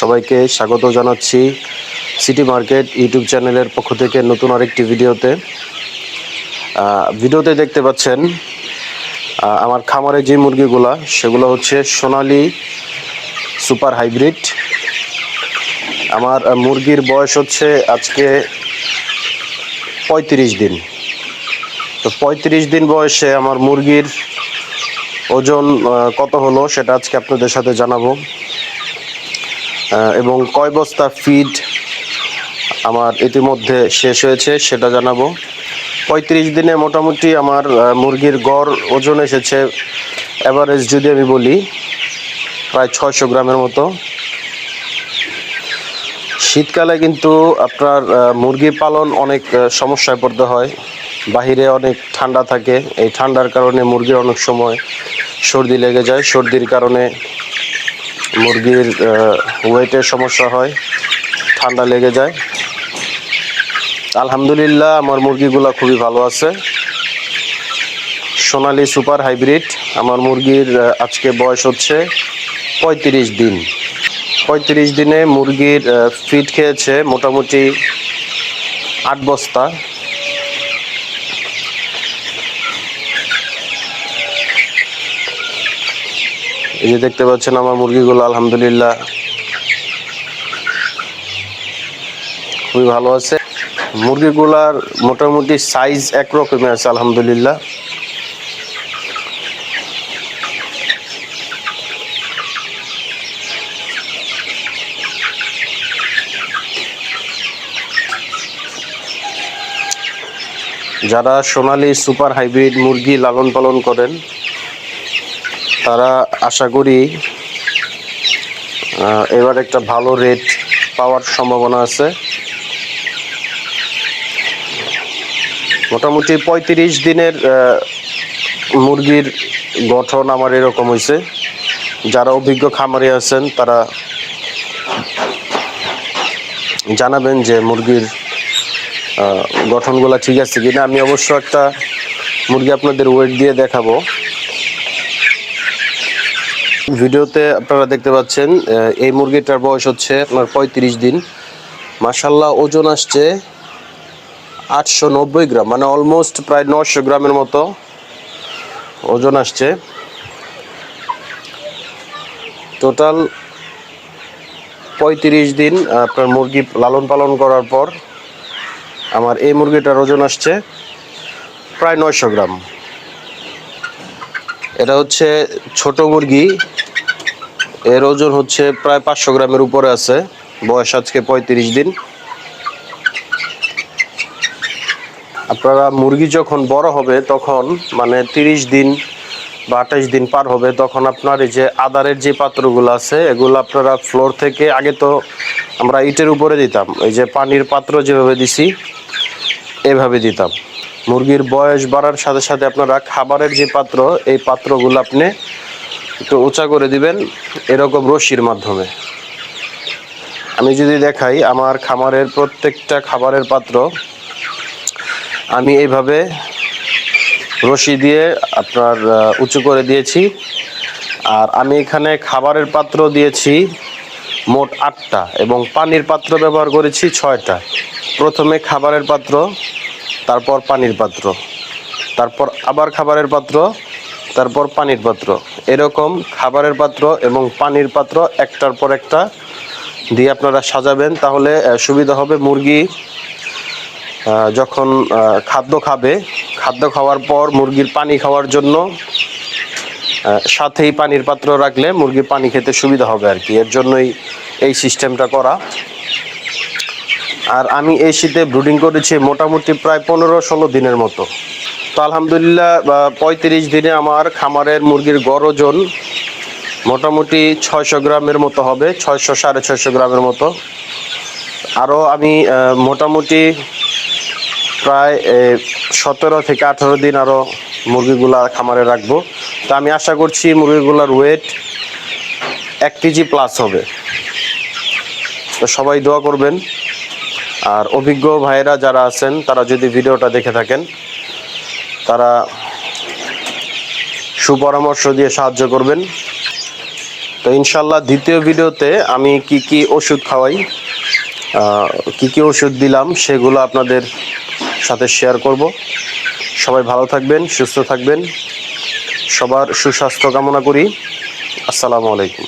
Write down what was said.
সবাইকে স্বাগত জানাচ্ছি সিটি মার্কেট ইউটিউব চ্যানেলের পক্ষ থেকে নতুন আরেকটি ভিডিওতে। ভিডিওতে দেখতে পাচ্ছেন আমার খামারে যে মুরগিগুলা, সেগুলো হচ্ছে সোনালি সুপার হাইব্রিড। আমার মুরগির বয়স হচ্ছে আজকে পঁয়ত্রিশ দিন। তো পঁয়ত্রিশ দিন বয়সে আমার মুরগির ওজন কত হলো সেটা আজকে আপনাদের সাথে জানাব। এবং কয় বস্তা ফিড আমার ইতিমধ্যে শেষ হয়েছে সেটা জানাব। পঁয়ত্রিশ দিনে মোটামুটি আমার মুরগির গড় ওজন এসেছে অ্যাভারেজ যদি আমি বলি, প্রায় ছয়শো গ্রামের মতো। শীতকালে কিন্তু আপনার মুরগি পালন অনেক সমস্যায় পড়তে হয়। বাহিরে অনেক ঠান্ডা থাকে, এই ঠান্ডার কারণে মুরগির অনেক সময় সর্দি লেগে যায়। সর্দির কারণে মুরগির ওয়েটের সমস্যা হয়, ঠান্ডা লেগে যায়। আলহামদুলিল্লাহ, আমার মুরগিগুলো খুবই ভালো আছে। সোনালি সুপার হাইব্রিড, আমার মুরগির আজকে বয়স হচ্ছে পঁয়ত্রিশ দিন। পঁয়ত্রিশ দিনে মুরগির ফিড খেয়েছে মোটামুটি আট বস্তা। এই যে দেখতে পাচ্ছেন আমার মুরগিগুলো, আলহামদুলিল্লাহ। খুবই ভালো আছে। মুরগিগুলার মোটামুটি সাইজ একরকমই আছে, আলহামদুলিল্লাহ। যারা সোনালী সুপার হাইব্রিড মুরগি লালন পালন করেন তারা আশা করি এবার একটা ভালো রেট পাওয়ার সম্ভাবনা আছে। মোটামুটি পঁয়ত্রিশ দিনের মুরগির গঠন আমার এরকম হয়েছে যারা অভিজ্ঞ খামারে আছেন, তারা জানাবেন যে মুরগির গঠনগুলো ঠিক আছে কিনা। আমি অবশ্য একটা মুরগি আপনাদের ওয়েট দিয়ে দেখাবো। ভিডিওতে আপনারা দেখতে পাচ্ছেন এই মুরগিটার বয়স হচ্ছে আপনার পঁয়ত্রিশ দিন। মাসাল্লাহ ওজন আসছে আটশো নব্বই গ্রাম মানে অলমোস্ট প্রায় নশো গ্রামের মতো ওজন আসছে। টোটাল পঁয়ত্রিশ দিন আপনার মুরগি লালন পালন করার পর আমার এই মুরগিটার ওজন আসছে প্রায় নয়শো গ্রাম। এটা হচ্ছে ছোট মুরগি এর ওজন হচ্ছে প্রায় পাঁচশো গ্রামের উপরে আছে। বয়স আজকে পঁয়ত্রিশ দিন। আপনারা মুরগি যখন বড় হবে তখন মানে তিরিশ দিন বা আঠাইশ দিন পার হবে, তখন আপনার এই যে আদারের যে পাত্রগুলো আছে, এগুলো আপনারা ফ্লোর থেকে আগে তো আমরা ইটের উপরে দিতাম। এই যে পানির পাত্র যেভাবে দিছি, এভাবে দিতাম। মুরগির বয়স বাড়ার সাথে সাথে আপনারা খাবারের যে পাত্র, এই পাত্রগুলো আপনি একটু উঁচা করে দিবেন এরকম রশির মাধ্যমে। আমি যদি দেখাই আমার খামারের প্রত্যেকটা খাবারের পাত্র, আমি এইভাবে রশি দিয়ে আপনার উঁচু করে দিয়েছি। আর আমি এখানে খাবারের পাত্র দিয়েছি মোট আটটা এবং পানির পাত্র ব্যবহার করেছি ছয়টা। প্রথমে খাবারের পাত্র, তারপর পানির পাত্র, তারপর আবার খাবারের পাত্র তারপর পানির পাত্র। এরকম খাবারের পাত্র এবং পানির পাত্র একটার পর একটা দিয়ে আপনারা সাজাবেন, তাহলে সুবিধা হবে মুরগি যখন খাদ্য খাবে। খাদ্য খাওয়ার পর মুরগির পানি খাওয়ার জন্য সাথেই পানির পাত্র রাখলে মুরগি পানি খেতে সুবিধা হবে আর কি। এর জন্যই এই সিস্টেমটা করা। আর আমি এই শীতে ব্রুডিং করেছি মোটামুটি প্রায় পনেরো ষোলো দিনের মতো। তো আলহামদুলিল্লাহ পঁয়ত্রিশ দিনে আমার খামারের মুরগির গড় ওজন মোটামুটি ছয়শো গ্রামের মতো হবে, ছয়শো সাড়ে ছয়শো গ্রামের মতো। আরও আমি মোটামুটি প্রায় সতেরো থেকে আঠেরো দিন আরও মুরগিগুলা খামারে রাখব। তো আমি আশা করছি মুরগিগুলার ওয়েট এক কেজি প্লাস হবে। তো সবাই দোয়া করবেন। আর অভিজ্ঞ ভাইয়েরা যারা আছেন, তারা যদি ভিডিওটা দেখে থাকেন তারা সুপরামর্শ দিয়ে সাহায্য করবেন। তো ইনশাল্লাহ দ্বিতীয় ভিডিওতে আমি কি কি ওষুধ খাওয়াই কি কি ওষুধ দিলাম সেগুলো আপনাদের সাথে শেয়ার করব। সবাই ভালো থাকবেন, সুস্থ থাকবেন। সবার সুস্বাস্থ্য কামনা করি। আসসালামু আলাইকুম।